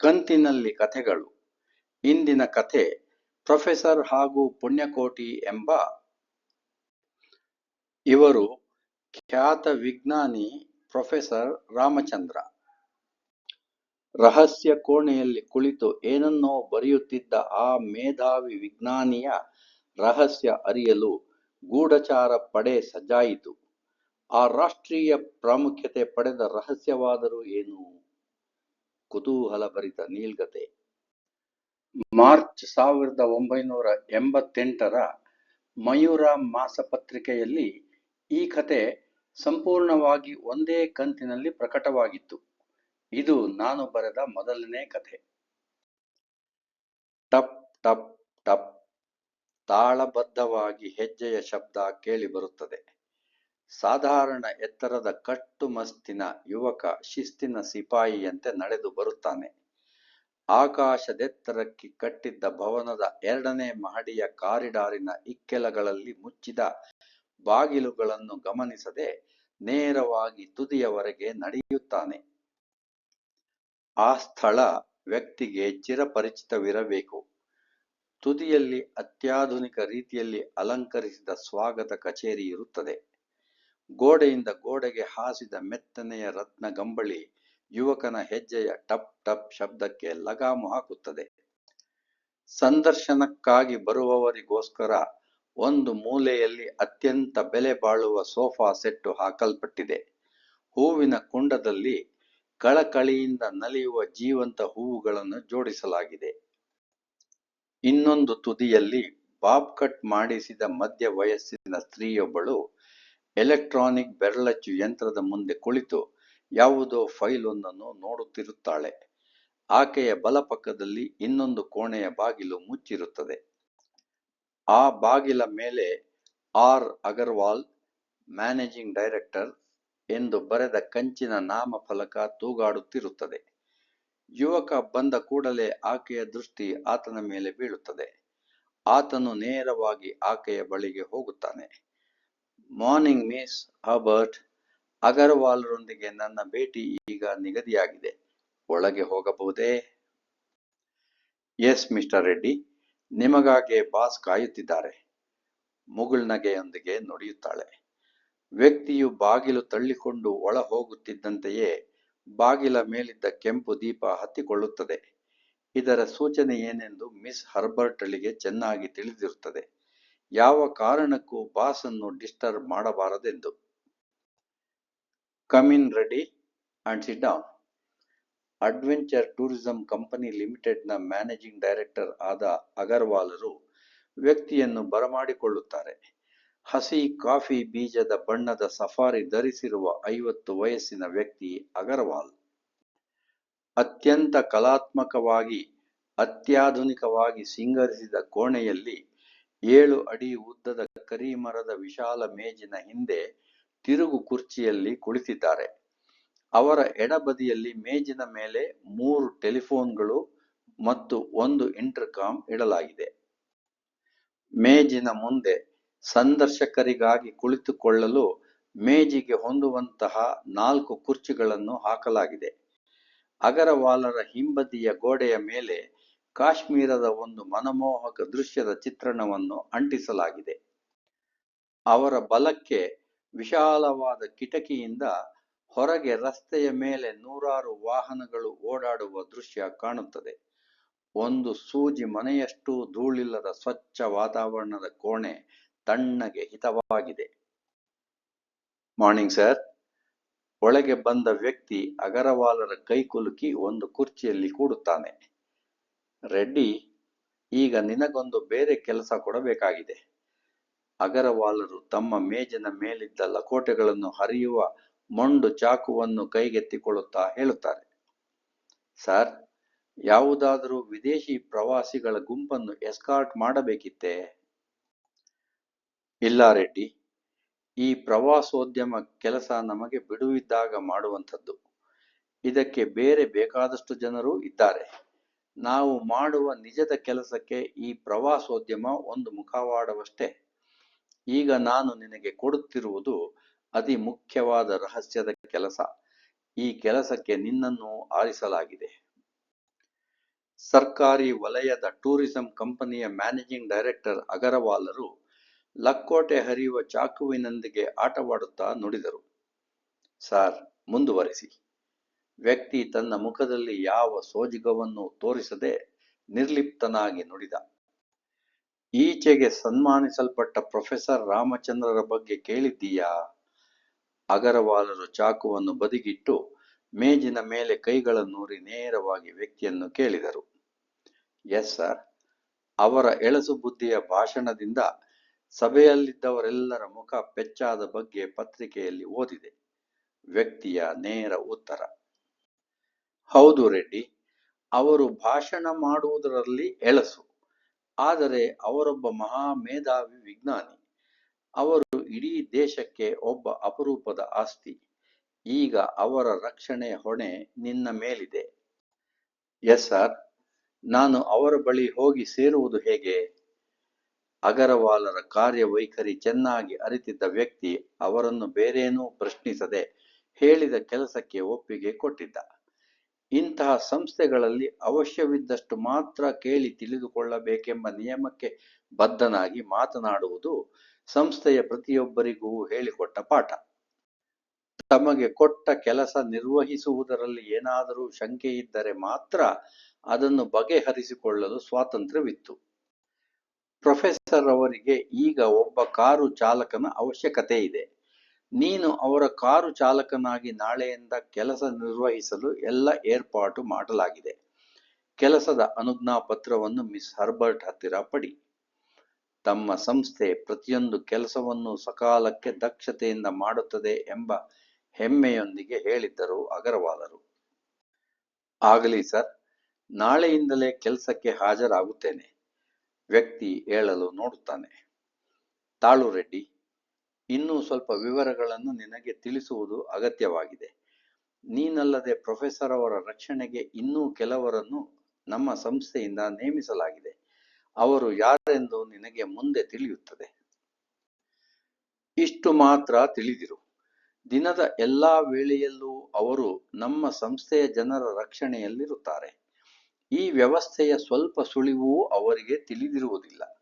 ಕಂತಿನಲ್ಲಿ ಕಥೆಗಳು. ಇಂದಿನ ಕಥೆ ಪ್ರೊಫೆಸರ್ ಹಾಗೂ ಪುಣ್ಯಕೋಟಿ ಎಂಬ ಇವರು ಖ್ಯಾತ ವಿಜ್ಞಾನಿ ಪ್ರೊಫೆಸರ್ ರಾಮಚಂದ್ರ. ರಹಸ್ಯ ಕೋಣೆಯಲ್ಲಿ ಕುಳಿತು ಏನನ್ನೋ ಬರೆಯುತ್ತಿದ್ದ ಆ ಮೇಧಾವಿ ವಿಜ್ಞಾನಿಯ ರಹಸ್ಯ ಅರಿಯಲು ಗೂಢಚಾರ ಪಡೆ ಸಜ್ಜಾಯಿತು ಆ ರಾಷ್ಟ್ರೀಯ ಪ್ರಾಮುಖ್ಯತೆ ಪಡೆದ ರಹಸ್ಯವಾದರೂ ಏನು? ಕುತೂಹಲಭರಿತ ನೀಲ್ಗತೆ. ಮಾರ್ಚ್ ಸಾವಿರದ ಒಂಬೈನೂರ ಎಂಬತ್ತೆಂಟರ ಮಯೂರ ಮಾಸಪತ್ರಿಕೆಯಲ್ಲಿ ಈ ಕತೆ ಸಂಪೂರ್ಣವಾಗಿ ಒಂದೇ ಕಂತಿನಲ್ಲಿ ಪ್ರಕಟವಾಗಿತ್ತು. ಇದು ನಾನು ಬರೆದ ಮೊದಲನೇ ಕಥೆ ಟಪ್ ಟಪ್ ಟಪ್. ತಾಳಬದ್ಧವಾಗಿ ಹೆಜ್ಜೆಯ ಶಬ್ದ ಕೇಳಿಬರುತ್ತದೆ ಸಾಧಾರಣ ಎತ್ತರದ ಕಟ್ಟುಮಸ್ತಿನ ಯುವಕ ಶಿಸ್ತಿನ ಸಿಪಾಯಿಯಂತೆ ನಡೆದು ಬರುತ್ತಾನೆ. ಆಕಾಶದೆತ್ತರಕ್ಕೆ ಕಟ್ಟಿದ್ದ ಭವನದ ಎರಡನೇ ಮಹಡಿಯ ಕಾರಿಡಾರಿನ ಇಕ್ಕೆಲಗಳಲ್ಲಿ ಮುಚ್ಚಿದ ಬಾಗಿಲುಗಳನ್ನು ಗಮನಿಸದೆ ನೇರವಾಗಿ ತುದಿಯವರೆಗೆ ನಡೆಯುತ್ತಾನೆ. ಆ ಸ್ಥಳ ವ್ಯಕ್ತಿಗೆ ಚಿರಪರಿಚಿತವಿರಬೇಕು. ತುದಿಯಲ್ಲಿ ಅತ್ಯಾಧುನಿಕ ರೀತಿಯಲ್ಲಿ ಅಲಂಕರಿಸಿದ ಸ್ವಾಗತ ಕಚೇರಿ ಇರುತ್ತದೆ. ಗೋಡೆಯಿಂದ ಗೋಡೆಗೆ ಹಾಸಿದ ಮೆತ್ತನೆಯ ರತ್ನ ಗಂಬಳಿ ಯುವಕನ ಹೆಜ್ಜೆಯ ಟಪ್ ಟಪ್ ಶಬ್ದಕ್ಕೆ ಲಗಾಮು ಹಾಕುತ್ತದೆ. ಸಂದರ್ಶನಕ್ಕಾಗಿ ಬರುವವರಿಗೋಸ್ಕರ ಒಂದು ಮೂಲೆಯಲ್ಲಿ ಅತ್ಯಂತ ಬೆಲೆ ಬಾಳುವ ಸೋಫಾ ಸೆಟ್ಟು ಹಾಕಲ್ಪಟ್ಟಿದೆ. ಹೂವಿನ ಕುಂಡದಲ್ಲಿ ಕಳಕಳಿಯಿಂದ ನಲಿಯುವ ಜೀವಂತ ಹೂವುಗಳನ್ನು ಜೋಡಿಸಲಾಗಿದೆ. ಇನ್ನೊಂದು ತುದಿಯಲ್ಲಿ ಬಾಬ್ ಕಟ್ ಮಾಡಿಸಿದ ಮಧ್ಯ ವಯಸ್ಸಿನ ಸ್ತ್ರೀಯೊಬ್ಬಳು ಎಲೆಕ್ಟ್ರಾನಿಕ್ ಬೆರಳಚ್ಚು ಯಂತ್ರದ ಮುಂದೆ ಕುಳಿತು ಯಾವುದೋ ಫೈಲ್ ಒಂದನ್ನು ನೋಡುತ್ತಿರುತ್ತಾಳೆ. ಆಕೆಯ ಬಲಪಕ್ಕದಲ್ಲಿ ಇನ್ನೊಂದು ಕೋಣೆಯ ಬಾಗಿಲು ಮುಚ್ಚಿರುತ್ತದೆ. ಆ ಬಾಗಿಲ ಮೇಲೆ ಆರ್. ಅಗರ್ವಾಲ್, ಮ್ಯಾನೇಜಿಂಗ್ ಡೈರೆಕ್ಟರ್ ಎಂದು ಬರೆದ ಕಂಚಿನ ನಾಮಫಲಕ ತೂಗಾಡುತ್ತಿರುತ್ತದೆ. ಯುವಕ ಬಂದ ಕೂಡಲೇ ಆಕೆಯ ದೃಷ್ಟಿ ಆತನ ಮೇಲೆ ಬೀಳುತ್ತದೆ. ಆತನು ನೇರವಾಗಿ ಆಕೆಯ ಬಳಿಗೆ ಹೋಗುತ್ತಾನೆ. ಮಾರ್ನಿಂಗ್ ಮಿಸ್ ಹರ್ಬರ್ಟ್ ಅಗರ್ವಾಲ್ರೊಂದಿಗೆ ನನ್ನ ಭೇಟಿ ಈಗ ನಿಗದಿಯಾಗಿದೆ. ಒಳಗೆ ಹೋಗಬಹುದೇ? ಎಸ್ ಮಿಸ್ಟರ್ ರೆಡ್ಡಿ ನಿಮಗಾಗೆ ಬಾಸ್ ಕಾಯುತ್ತಿದ್ದಾರೆ. ಮುಗುಳ್ನಗೆಯೊಂದಿಗೆ ನುಡಿಯುತ್ತಾಳೆ. ವ್ಯಕ್ತಿಯು ಬಾಗಿಲು ತಳ್ಳಿಕೊಂಡು ಒಳ ಹೋಗುತ್ತಿದ್ದಂತೆಯೇ ಬಾಗಿಲ ಮೇಲಿದ್ದ ಕೆಂಪು ದೀಪ ಹತ್ತಿಕೊಳ್ಳುತ್ತದೆ. ಇದರ ಸೂಚನೆ ಏನೆಂದು ಮಿಸ್ ಹರ್ಬರ್ಟ್ಳಿಗೆ ಚೆನ್ನಾಗಿ ತಿಳಿದಿರುತ್ತದೆ. ಯಾವ ಕಾರಣಕ್ಕೂ ಬಾಸ್ ಅನ್ನು disturb ಮಾಡಬಾರದೆಂದು. Come in Reddy and sit down. Adventure tourism company ಲಿಮಿಟೆಡ್ನ ಮ್ಯಾನೇಜಿಂಗ್ ಡೈರೆಕ್ಟರ್ ಆದ ಅಗರ್ವಾಲರು ವ್ಯಕ್ತಿಯನ್ನು ಬರಮಾಡಿಕೊಳ್ಳುತ್ತಾರೆ. ಹಸಿ ಕಾಫಿ ಬೀಜದ ಬಣ್ಣದ ಸಫಾರಿ ಧರಿಸಿರುವ ಐವತ್ತು ವಯಸ್ಸಿನ ವ್ಯಕ್ತಿ ಅಗರ್ವಾಲ್. ಅತ್ಯಂತ ಕಲಾತ್ಮಕವಾಗಿ, ಅತ್ಯಾಧುನಿಕವಾಗಿ ಸಿಂಗರಿಸಿದ ಕೋಣೆಯಲ್ಲಿ ಏಳು ಅಡಿ ಉದ್ದದ ಕರಿಮರದ ವಿಶಾಲ ಮೇಜಿನ ಹಿಂದೆ ತಿರುಗು ಕುರ್ಚಿಯಲ್ಲಿ ಕುಳಿತಿದ್ದಾರೆ. ಅವರ ಎಡಬದಿಯಲ್ಲಿ ಮೇಜಿನ ಮೇಲೆ ಮೂರು ಟೆಲಿಫೋನ್ಗಳು ಮತ್ತು ಒಂದು ಇಂಟರ್ಕಾಮ್ ಇಡಲಾಗಿದೆ. ಮೇಜಿನ ಮುಂದೆ ಸಂದರ್ಶಕರಿಗಾಗಿ ಕುಳಿತುಕೊಳ್ಳಲು ಮೇಜಿಗೆ ಹೊಂದುವಂತಹ ನಾಲ್ಕು ಕುರ್ಚಿಗಳನ್ನು ಹಾಕಲಾಗಿದೆ. ಅಗರವಾಲರ ಹಿಂಬದಿಯ ಗೋಡೆಯ ಮೇಲೆ ಕಾಶ್ಮೀರದ ಒಂದು ಮನಮೋಹಕ ದೃಶ್ಯದ ಚಿತ್ರಣವನ್ನು ಅಂಟಿಸಲಾಗಿದೆ. ಅವರ ಬಲಕ್ಕೆ ವಿಶಾಲವಾದ ಕಿಟಕಿಯಿಂದ ಹೊರಗೆ ರಸ್ತೆಯ ಮೇಲೆ ನೂರಾರು ವಾಹನಗಳು ಓಡಾಡುವ ದೃಶ್ಯ ಕಾಣುತ್ತದೆ. ಒಂದು ಸೂಜಿ ಮನೆಯಷ್ಟು ಧೂಳಿಲ್ಲದ ಸ್ವಚ್ಛ ವಾತಾವರಣದ ಕೋಣೆ ತಣ್ಣಗೆ ಹಿತವಾಗಿದೆ. Morning sir. ಒಳಗೆ ಬಂದ ವ್ಯಕ್ತಿ ಅಗರವಾಲರ ಕೈಕುಲುಕಿ ಒಂದು ಕುರ್ಚಿಯಲ್ಲಿ ಕೂಡುತ್ತಾನೆ. ರೆಡ್ಡಿ, ಈಗ ನಿನಗೊಂದು ಬೇರೆ ಕೆಲಸ ಕೊಡಬೇಕಾಗಿದೆ. ಅಗರವಾಲರು ತಮ್ಮ ಮೇಜಿನ ಮೇಲಿದ್ದ ಲಕೋಟೆಗಳನ್ನು ಹರಿಯುವ ಮೊಂಡು ಚಾಕುವನ್ನು ಕೈಗೆತ್ತಿಕೊಳ್ಳುತ್ತಾ ಹೇಳುತ್ತಾರೆ. ಸರ್, ಯಾವುದಾದರೂ ವಿದೇಶಿ ಪ್ರವಾಸಿಗಳ ಗುಂಪನ್ನು ಎಸ್ಕಾರ್ಟ್ ಮಾಡಬೇಕಿತ್ತೇ? ಇಲ್ಲ ರೆಡ್ಡಿ. ಈ ಪ್ರವಾಸೋದ್ಯಮ ಕೆಲಸ ನಮಗೆ ಬಿಡುವಿದ್ದಾಗ ಮಾಡುವಂಥದ್ದು. ಇದಕ್ಕೆ ಬೇರೆ ಬೇಕಾದಷ್ಟು ಜನರು ಇದ್ದಾರೆ. ನಾವು ಮಾಡುವ ನಿಜದ ಕೆಲಸಕ್ಕೆ ಈ ಪ್ರವಾಸೋದ್ಯಮ ಒಂದು ಮುಖವಾಡವಷ್ಟೇ. ಈಗ ನಾನು ನಿನಗೆ ಕೊಡುತ್ತಿರುವುದು ಅತಿ ಮುಖ್ಯವಾದ ರಹಸ್ಯದ ಕೆಲಸ. ಈ ಕೆಲಸಕ್ಕೆ ನಿನ್ನನ್ನು ಆರಿಸಲಾಗಿದೆ. ಸರ್ಕಾರಿ ವಲಯದ ಟೂರಿಸಂ ಕಂಪನಿಯ ಮ್ಯಾನೇಜಿಂಗ್ ಡೈರೆಕ್ಟರ್ ಅಗರವಾಲರು ಲಕ್ಕೋಟೆ ಹರಿಯುವ ಚಾಕುವಿನೊಂದಿಗೆ ಆಟವಾಡುತ್ತಾ ನುಡಿದರು. ಸಾರ್, ಮುಂದುವರಿಸಿ. ವ್ಯಕ್ತಿ ತನ್ನ ಮುಖದಲ್ಲಿ ಯಾವ ಸೋಜಿಗವನ್ನು ತೋರಿಸದೆ ನಿರ್ಲಿಪ್ತನಾಗಿ ನುಡಿದ. ಈಚೆಗೆ ಸನ್ಮಾನಿಸಲ್ಪಟ್ಟ ಪ್ರೊಫೆಸರ್ ರಾಮಚಂದ್ರರ ಬಗ್ಗೆ ಕೇಳಿದ್ದೀಯಾ? ಅಗರವಾಲರು ಚಾಕುವನ್ನು ಬದಿಗಿಟ್ಟು ಮೇಜಿನ ಮೇಲೆ ಕೈಗಳನ್ನೂರಿ ನೇರವಾಗಿ ವ್ಯಕ್ತಿಯನ್ನು ಕೇಳಿದರು. Yes sir. ಅವರ ಎಳಸು ಬುದ್ಧಿಯ ಭಾಷಣದಿಂದ ಸಭೆಯಲ್ಲಿದ್ದವರೆಲ್ಲರ ಮುಖ ಪೆಚ್ಚಾದ ಬಗ್ಗೆ ಪತ್ರಿಕೆಯಲ್ಲಿ ಓದಿದೆ. ವ್ಯಕ್ತಿಯ ನೇರ ಉತ್ತರ. ಹೌದು ರೆಡ್ಡಿ, ಅವರು ಭಾಷಣ ಮಾಡುವುದರಲ್ಲಿ ಎಳಸು, ಆದರೆ ಅವರೊಬ್ಬ ಮಹಾ ಮೇಧಾವಿ ವಿಜ್ಞಾನಿ. ಅವರು ಇಡೀ ದೇಶಕ್ಕೆ ಒಬ್ಬ ಅಪರೂಪದ ಆಸ್ತಿ, ಈಗ ಅವರ ರಕ್ಷಣೆ ಹೊಣೆ ನಿನ್ನ ಮೇಲಿದೆ. ಎಸ್ ಸರ್, ನಾನು ಅವರ ಬಳಿ ಹೋಗಿ ಸೇರುವುದು ಹೇಗೆ? ಅಗರವಾಲರ ಕಾರ್ಯವೈಖರಿ ಚೆನ್ನಾಗಿ ಅರಿತಿದ್ದ ವ್ಯಕ್ತಿ ಅವರನ್ನು ಬೇರೇನೂ ಪ್ರಶ್ನಿಸದೆ ಹೇಳಿದ ಕೆಲಸಕ್ಕೆ ಒಪ್ಪಿಗೆ ಕೊಟ್ಟಿದ್ದ. ಇಂತಹ ಸಂಸ್ಥೆಗಳಲ್ಲಿ ಅವಶ್ಯವಿದ್ದಷ್ಟು ಮಾತ್ರ ಕೇಳಿ ತಿಳಿದುಕೊಳ್ಳಬೇಕೆಂಬ ನಿಯಮಕ್ಕೆ ಬದ್ಧನಾಗಿ ಮಾತನಾಡುವುದು ಸಂಸ್ಥೆಯ ಪ್ರತಿಯೊಬ್ಬರಿಗೂ ಹೇಳಿಕೊಟ್ಟ ಪಾಠ. ತಮಗೆ ಕೊಟ್ಟ ಕೆಲಸ ನಿರ್ವಹಿಸುವುದರಲ್ಲಿ ಏನಾದರೂ ಶಂಕೆ ಇದ್ದರೆ ಮಾತ್ರ ಅದನ್ನು ಬಗೆಹರಿಸಿಕೊಳ್ಳಲು ಸ್ವಾತಂತ್ರ್ಯವಿತ್ತು. ಪ್ರೊಫೆಸರ್ ಅವರಿಗೆ ಈಗ ಒಬ್ಬ ಕಾರು ಚಾಲಕನ ಅವಶ್ಯಕತೆ ಇದೆ. ನೀನು ಅವರ ಕಾರು ಚಾಲಕನಾಗಿ ನಾಳೆಯಿಂದ ಕೆಲಸ ನಿರ್ವಹಿಸಲು ಎಲ್ಲ ಏರ್ಪಾಟು ಮಾಡಲಾಗಿದೆ. ಕೆಲಸದ ಅನುಜ್ಞಾ ಪತ್ರವನ್ನು ಮಿಸ್ ಹರ್ಬರ್ಟ್ ಹತ್ತಿರ ಪಡಿ. ತಮ್ಮ ಸಂಸ್ಥೆ ಪ್ರತಿಯೊಂದು ಕೆಲಸವನ್ನು ಸಕಾಲಕ್ಕೆ ದಕ್ಷತೆಯಿಂದ ಮಾಡುತ್ತದೆ ಎಂಬ ಹೆಮ್ಮೆಯೊಂದಿಗೆ ಹೇಳಿದ್ದರು ಅಗರವಾಲರು. ಆಗಲಿ ಸರ್, ನಾಳೆಯಿಂದಲೇ ಕೆಲಸಕ್ಕೆ ಹಾಜರಾಗುತ್ತೇನೆ, ವ್ಯಕ್ತಿ ಹೇಳಲು ನೋಡುತ್ತಾನೆ. ತಾಳು ರೆಡ್ಡಿ. ಇನ್ನೂ ಸ್ವಲ್ಪ ವಿವರಗಳನ್ನು ನಿನಗೆ ತಿಳಿಸುವುದು ಅಗತ್ಯವಾಗಿದೆ. ನೀನಲ್ಲದೆ ಪ್ರೊಫೆಸರ್ ಅವರ ರಕ್ಷಣೆಗೆ ಇನ್ನೂ ಕೆಲವರನ್ನು ನಮ್ಮ ಸಂಸ್ಥೆಯಿಂದ ನೇಮಿಸಲಾಗಿದೆ. ಅವರು ಯಾರೆಂದು ನಿನಗೆ ಮುಂದೆ ತಿಳಿಯುತ್ತದೆ. ಇಷ್ಟು ಮಾತ್ರ ತಿಳಿದಿರು. ದಿನದ ಎಲ್ಲಾ ವೇಳೆಯಲ್ಲೂ ಅವರು ನಮ್ಮ ಸಂಸ್ಥೆಯ ಜನರ ರಕ್ಷಣೆಯಲ್ಲಿರುತ್ತಾರೆ. ಈ ವ್ಯವಸ್ಥೆಯ ಸ್ವಲ್ಪ ಸುಳಿವೂ ಅವರಿಗೆ ತಿಳಿದಿರುವುದಿಲ್ಲ.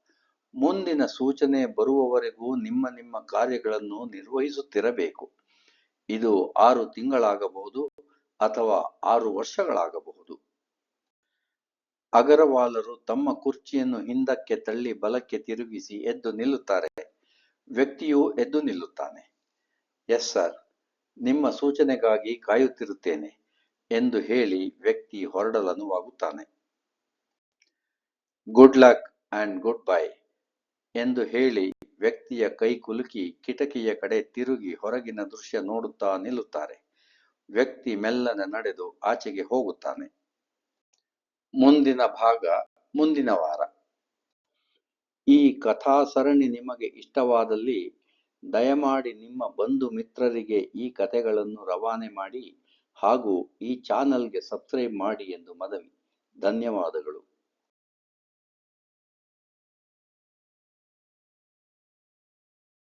ಮುಂದಿನ ಸೂಚನೆ ಬರುವವರೆಗೂ ನಿಮ್ಮ ನಿಮ್ಮ ಕಾರ್ಯಗಳನ್ನು ನಿರ್ವಹಿಸುತ್ತಿರಬೇಕು. ಇದು ಆರು ತಿಂಗಳಾಗಬಹುದು ಅಥವಾ ಆರು ವರ್ಷಗಳಾಗಬಹುದು. ಅಗರವಾಲರು ತಮ್ಮ ಕುರ್ಚಿಯನ್ನು ಹಿಂದಕ್ಕೆ ತಳ್ಳಿ ಬಲಕ್ಕೆ ತಿರುಗಿಸಿ ಎದ್ದು ನಿಲ್ಲುತ್ತಾರೆ. ವ್ಯಕ್ತಿಯು ಎದ್ದು ನಿಲ್ಲುತ್ತಾನೆ. ಎಸ್ ಸರ್, ನಿಮ್ಮ ಸೂಚನೆಗಾಗಿ ಕಾಯುತ್ತಿರುತ್ತೇನೆ ಎಂದು ಹೇಳಿ ವ್ಯಕ್ತಿ ಹೊರಡಲನುವಾಗುತ್ತಾನೆ. Good luck and good bye. ಎಂದು ಹೇಳಿ ವ್ಯಕ್ತಿಯ ಕೈ ಕುಲುಕಿ ಕಿಟಕಿಯ ಕಡೆ ತಿರುಗಿ ಹೊರಗಿನ ದೃಶ್ಯ ನೋಡುತ್ತಾ ನಿಲ್ಲುತ್ತಾರೆ. ವ್ಯಕ್ತಿ ಮೆಲ್ಲನೆ ನಡೆದು ಆಚೆಗೆ ಹೋಗುತ್ತಾನೆ. ಮುಂದಿನ ಭಾಗ, ಮುಂದಿನ ವಾರ. ಈ ಕಥಾ ಸರಣಿ ನಿಮಗೆ ಇಷ್ಟವಾದಲ್ಲಿ ದಯಮಾಡಿ ನಿಮ್ಮ ಬಂಧು ಮಿತ್ರರಿಗೆ ಈ ಕಥೆಗಳನ್ನು ರವಾನೆ ಮಾಡಿ ಹಾಗೂ ಈ ಚಾನಲ್ಗೆ ಸಬ್ಸ್ಕ್ರೈಬ್ ಮಾಡಿ ಎಂದು ಮನವಿ. ಧನ್ಯವಾದಗಳು.